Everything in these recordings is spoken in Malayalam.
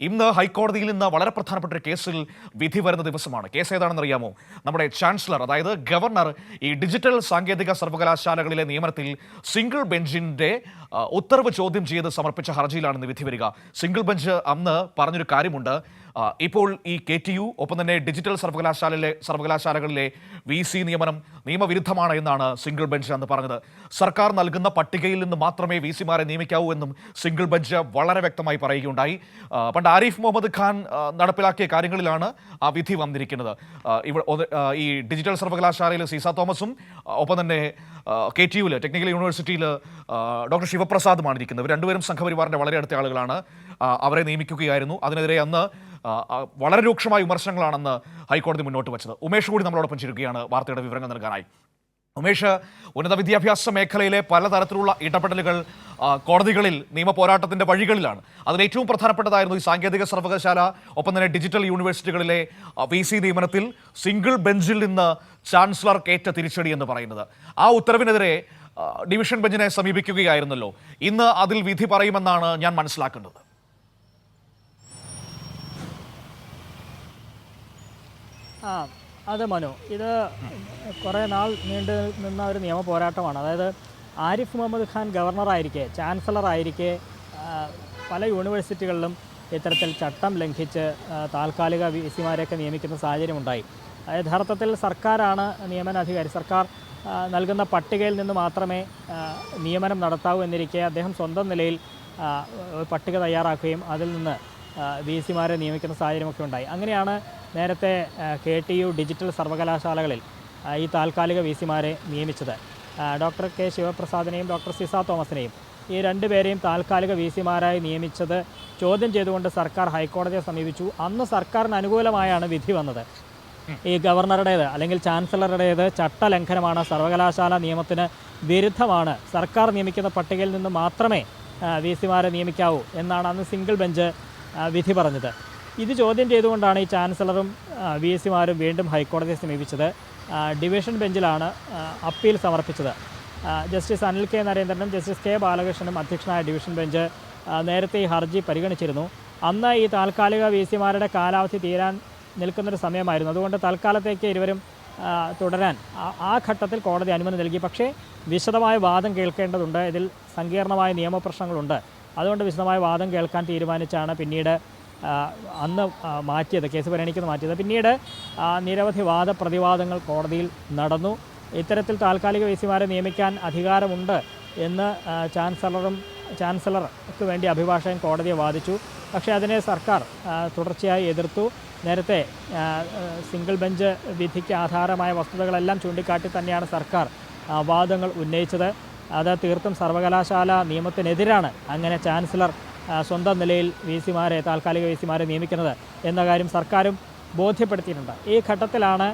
ഇന്ന് ഹൈക്കോടതിയിൽ നിന്ന് വളരെ പ്രധാനപ്പെട്ട ഒരു കേസിൽ വിധി വരുന്ന ദിവസമാണ്. കേസ് ഏതാണെന്ന് അറിയാമോ? നമ്മുടെ ചാൻസലർ അതായത് ഗവർണർ ഈ ഡിജിറ്റൽ സാങ്കേതിക സർവകലാശാലകളിലെ നിയമനത്തിൽ സിംഗിൾ ബെഞ്ചിന്റെ ഉത്തരവ് ചോദ്യം ചെയ്ത് സമർപ്പിച്ച ഹർജിയിലാണ് ഇന്ന് വിധി വരിക. സിംഗിൾ ബെഞ്ച് അന്ന് പറഞ്ഞൊരു കാര്യമുണ്ട്. ഇപ്പോൾ ഈ കെ ടി യു ഒപ്പം തന്നെ ഡിജിറ്റൽ സർവകലാശാലയിലെ സർവകലാശാലകളിലെ വി സി നിയമനം നിയമവിരുദ്ധമാണ് എന്നാണ് സിംഗിൾ ബെഞ്ച് അന്ന് പറഞ്ഞത്. സർക്കാർ നൽകുന്ന പട്ടികയിൽ നിന്ന് മാത്രമേ വി സിമാരെ നിയമിക്കാവൂ എന്നും സിംഗിൾ ബെഞ്ച് വളരെ വ്യക്തമായി പറയുകയുണ്ടായി. പണ്ട് ആരിഫ് മുഹമ്മദ് ഖാൻ നടപ്പിലാക്കിയ കാര്യങ്ങളിലാണ് ആ വിധി വന്നിരിക്കുന്നത്. ഇവിടെ ഈ ഡിജിറ്റൽ സർവകലാശാലയിൽ സീസ തോമസും ഒപ്പം തന്നെ കെ ടി യുവിൽ ടെക്നിക്കൽ യൂണിവേഴ്സിറ്റിയിൽ ഡോക്ടർ ശിവപ്രസാദുമാണ് ഇരിക്കുന്നത്. ഇവർ രണ്ടുപേരും സംഘപരിവാറിന്റെ വളരെ അടുത്ത ആളുകളാണ്. അവരെ നിയമിക്കുകയായിരുന്നു. അതിനെതിരെ അന്ന് വളരെ രൂക്ഷമായ വിമർശനങ്ങളാണെന്ന് ഹൈക്കോടതി മുന്നോട്ട് വെച്ചത്. ഉമേഷ് കൂടി നമ്മളോടൊപ്പം ചേരുകയാണ് വാർത്തയുടെ വിവരങ്ങൾ നൽകാനായി. ഉമേഷ് ഉന്നത വിദ്യാഭ്യാസ മേഖലയിലെ പലതരത്തിലുള്ള ഇടപെടലുകൾ കോടതികളിൽ നിയമ പോരാട്ടത്തിന്റെ വഴികളിലാണ്. അതിൽ ഏറ്റവും പ്രധാനപ്പെട്ടതായിരുന്നു ഈ സാങ്കേതിക സർവകലാശാല ഒപ്പം തന്നെ ഡിജിറ്റൽ യൂണിവേഴ്സിറ്റികളിലെ വി സി നിയമനത്തിൽ സിംഗിൾ ബെഞ്ചിൽ നിന്ന് ചാൻസലർ കേറ്റ തിരിച്ചടി എന്ന് പറയുന്നത്. ആ ഉത്തരവിനെതിരെ ഡിവിഷൻ ബെഞ്ചിനെ സമീപിക്കുകയായിരുന്നല്ലോ. ഇന്ന് അതിൽ വിധി പറയുമെന്നാണ് ഞാൻ മനസ്സിലാക്കുന്നത്. ആ അതെ മനു. ഇത് കുറേ നാൾ നീണ്ടു നിന്ന ഒരു നിയമ പോരാട്ടമാണ്. അതായത് ആരിഫ് മുഹമ്മദ് ഖാൻ ഗവർണറായിരിക്കെ ചാൻസലറായിരിക്കെ പല യൂണിവേഴ്സിറ്റികളിലും ഇത്തരത്തിൽ ചട്ടം ലംഘിച്ച് താൽക്കാലിക വി സിമാരെയൊക്കെ നിയമിക്കുന്ന സാഹചര്യമുണ്ടായി. യഥാർത്ഥത്തിൽ സർക്കാരാണ് നിയമനാധികാരി സർക്കാർ നൽകുന്ന പട്ടികയിൽ നിന്ന് മാത്രമേ നിയമനം നടത്താവൂ എന്നിരിക്കെ അദ്ദേഹം സ്വന്തം നിലയിൽ പട്ടിക തയ്യാറാക്കുകയും അതിൽ നിന്ന് വി സിമാരെ നിയമിക്കുന്ന സാഹചര്യമൊക്കെ ഉണ്ടായി. അങ്ങനെയാണ് നേരത്തെ കെ ടി യു ഡിജിറ്റൽ സർവകലാശാലകളിൽ ഈ താൽക്കാലിക വി സിമാരെ നിയമിച്ചത്. ഡോക്ടർ കെ ശിവപ്രസാദിനെയും ഡോക്ടർ സിസ തോമസിനെയും ഈ രണ്ടുപേരെയും താൽക്കാലിക വി സിമാരായി നിയമിച്ചത് ചോദ്യം ചെയ്തുകൊണ്ട് സർക്കാർ ഹൈക്കോടതിയെ സമീപിച്ചു. അന്ന് സർക്കാരിന് അനുകൂലമായാണ് വിധി വന്നത്. ഈ ഗവർണറുടേത് അല്ലെങ്കിൽ ചാൻസലറുടേത് ചട്ടലംഘനമാണ്. സർവകലാശാല നിയമത്തിന് വിരുദ്ധമാണ്. സർക്കാർ നിയമിക്കുന്ന പട്ടികയിൽ നിന്ന് മാത്രമേ വി സിമാരെ നിയമിക്കാവൂ എന്നാണ് അന്ന് സിംഗിൾ ബെഞ്ച് വിധി പറഞ്ഞത്. ഇത് ചോദ്യം ചെയ്തുകൊണ്ടാണ് ഈ ചാൻസലറും വി എസ് സിമാരും വീണ്ടും ഹൈക്കോടതിയെ സമീപിച്ചത്. ഡിവിഷൻ ബെഞ്ചിലാണ് അപ്പീൽ സമർപ്പിച്ചത്. ജസ്റ്റിസ് അനിൽ കെ നരേന്ദ്രനും ജസ്റ്റിസ് കെ ബാലകൃഷ്ണനും അധ്യക്ഷനായ ഡിവിഷൻ ബെഞ്ച് നേരത്തെ ഈ ഹർജി പരിഗണിച്ചിരുന്നു. അന്ന് ഈ താൽക്കാലിക വി സിമാരുടെ കാലാവധി തീരാൻ നിൽക്കുന്നൊരു സമയമായിരുന്നു. അതുകൊണ്ട് തൽക്കാലത്തേക്ക് ഇരുവരും തുടരാൻ ആ ഘട്ടത്തിൽ കോടതി അനുമതി നൽകി. പക്ഷേ വിശദമായ വാദം കേൾക്കേണ്ടതുണ്ട്. ഇതിൽ സങ്കീർണമായ നിയമപ്രശ്നങ്ങളുണ്ട്. അതുകൊണ്ട് വിശദമായ വാദം കേൾക്കാൻ തീരുമാനിച്ചാണ് പിന്നീട് അന്ന് മാറ്റിയത് കേസ് പരിഗണിക്കുന്നത് മാറ്റിയത്. പിന്നീട് നിരവധി വാദപ്രതിവാദങ്ങൾ കോടതിയിൽ നടന്നു. ഇത്തരത്തിൽ താൽക്കാലിക വി സിമാരെ നിയമിക്കാൻ അധികാരമുണ്ട് എന്ന് ചാൻസലറും ചാൻസലർക്ക് വേണ്ടി അഭിഭാഷകൻ കോടതിയെ വാദിച്ചു. പക്ഷേ അതിനെ സർക്കാർ തുടർച്ചയായി എതിർത്തു. നേരത്തെ സിംഗിൾ ബെഞ്ച് വിധിക്ക് ആധാരമായ വസ്തുതകളെല്ലാം ചൂണ്ടിക്കാട്ടി തന്നെയാണ് സർക്കാർ വാദങ്ങൾ ഉന്നയിച്ചത്. അത് തീർത്തും സർവകലാശാല നിയമത്തിനെതിരാണ് അങ്ങനെ ചാൻസലർ സ്വന്തം നിലയിൽ വി സിമാരെ താൽക്കാലിക വി സിമാരെ നിയമിക്കുന്നത് എന്ന കാര്യം സർക്കാരും ബോധ്യപ്പെടുത്തിയിട്ടുണ്ട്. ഈ ഘട്ടത്തിലാണ്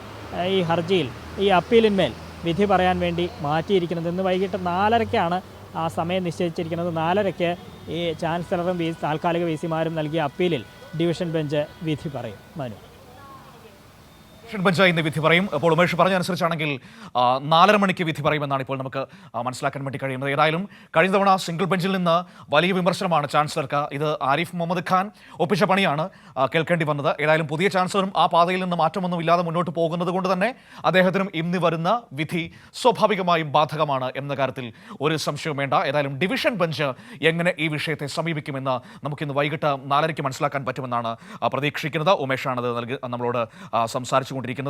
ഈ ഹർജിയിൽ ഈ അപ്പീലിന്മേൽ വിധി പറയാൻ വേണ്ടി മാറ്റിയിരിക്കുന്നത്. ഇന്ന് വൈകിട്ട് നാലരയ്ക്കാണ് ആ സമയം നിശ്ചയിച്ചിരിക്കുന്നത്. നാലരയ്ക്ക് ഈ ചാൻസലറും താൽക്കാലിക വി സിമാരും നൽകിയ അപ്പീലിൽ ഡിവിഷൻ ബെഞ്ച് വിധി പറയും. മനു. ഡിവിഷൻ ബെഞ്ച് വിധി പറയും. അപ്പോൾ ഉമേഷ് പറഞ്ഞ അനുസരിച്ചാണെങ്കിൽ നാലര മണിക്ക് വിധി പറയുമെന്നാണ് ഇപ്പോൾ നമുക്ക് മനസ്സിലാക്കാൻ വേണ്ടി കഴിയുന്നത്. ഏതായാലും കഴിഞ്ഞ തവണ സിംഗിൾ ബെഞ്ചിൽ നിന്ന് വലിയ വിമർശനമാണ് ചാൻസലർക്ക്. ഇത് ആരിഫ് മുഹമ്മദ് ഖാൻ ഒപ്പിച്ച പണിയാണ് കേൾക്കേണ്ടി വന്നത്. ഏതായാലും പുതിയ ചാൻസലറും ആ പാതയിൽ നിന്ന് മാറ്റമൊന്നും ഇല്ലാതെ മുന്നോട്ട് പോകുന്നത് കൊണ്ട് തന്നെ അദ്ദേഹത്തിനും ഇന്ന് വരുന്ന വിധി സ്വാഭാവികമായും ബാധകമാണ് എന്ന കാര്യത്തിൽ ഒരു സംശയവും വേണ്ട. ഏതായാലും ഡിവിഷൻ ബെഞ്ച് എങ്ങനെ ഈ വിഷയത്തെ സമീപിക്കുമെന്ന് നമുക്കിന്ന് വൈകിട്ട് നാലരയ്ക്ക് മനസ്സിലാക്കാൻ പറ്റുമെന്നാണ് പ്രതീക്ഷിക്കുന്നത്. ഉമേഷാണ് അത് നൽകി നമ്മളോട് ആ, സംസാരിച്ചുകൊണ്ടിരിക്കുന്നത്